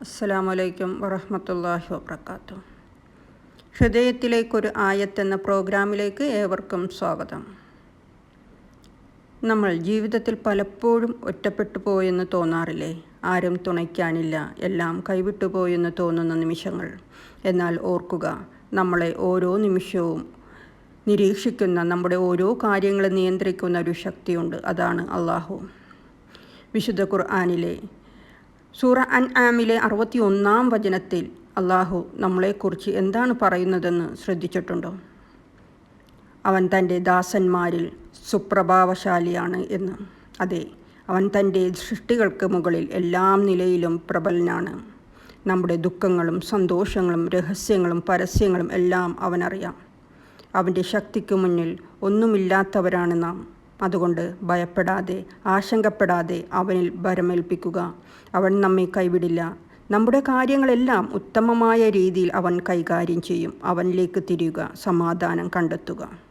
അസ്സലാമു വലൈക്കും വറഹ്മത്തുള്ളാഹി വബർക്കാത്തു ഹൃദയത്തിലേക്കൊരു ആയത്തെന്ന പ്രോഗ്രാമിലേക്ക് ഏവർക്കും സ്വാഗതം. നമ്മൾ ജീവിതത്തിൽ പലപ്പോഴും ഒറ്റപ്പെട്ടു പോയെന്ന് തോന്നാറില്ലേ? ആരും തുണയ്ക്കാനില്ല എല്ലാം കൈവിട്ടു പോയെന്ന് തോന്നുന്ന നിമിഷങ്ങൾ. എന്നാൽ ഓർക്കുക നമ്മളെ ഓരോ നിമിഷവും നിരീക്ഷിക്കുന്ന നമ്മുടെ ഓരോ കാര്യങ്ങളും നിയന്ത്രിക്കുന്ന ഒരു ശക്തിയുണ്ട് അതാണ് അള്ളാഹു. വിശുദ്ധ ഖുർആാനിലെ സൂറ അൻ ആമിലെ അറുപത്തി ഒന്നാം വചനത്തിൽ അള്ളാഹു നമ്മളെക്കുറിച്ച് എന്താണ് പറയുന്നതെന്ന് ശ്രദ്ധിച്ചിട്ടുണ്ടോ? അവൻ തന്റെ ദാസന്മാരിൽ സുപ്രഭാവശാലിയാണ് എന്ന്. അതെ അവൻ തന്റെ സൃഷ്ടികൾക്ക് മുകളിൽ എല്ലാം നിലയിലും പ്രബലനാണ്. നമ്മുടെ ദുഃഖങ്ങളും സന്തോഷങ്ങളും രഹസ്യങ്ങളും പരസ്യങ്ങളും എല്ലാം അവനറിയാം. അവന്റെ ശക്തിക്ക് മുന്നിൽ ഒന്നുമില്ലാത്തവരാണ് നാം. അതുകൊണ്ട് ഭയപ്പെടാതെ ആശങ്കപ്പെടാതെ അവനിൽ ഭരമേൽപ്പിക്കുക. അവൻ നമ്മെ കൈവിടില്ല. നമ്മുടെ കാര്യങ്ങളെല്ലാം ഉത്തമമായ രീതിയിൽ അവൻ കൈകാര്യം ചെയ്യും. അവനിലേക്ക് തിരിയുക സമാധാനം കണ്ടെത്തുക.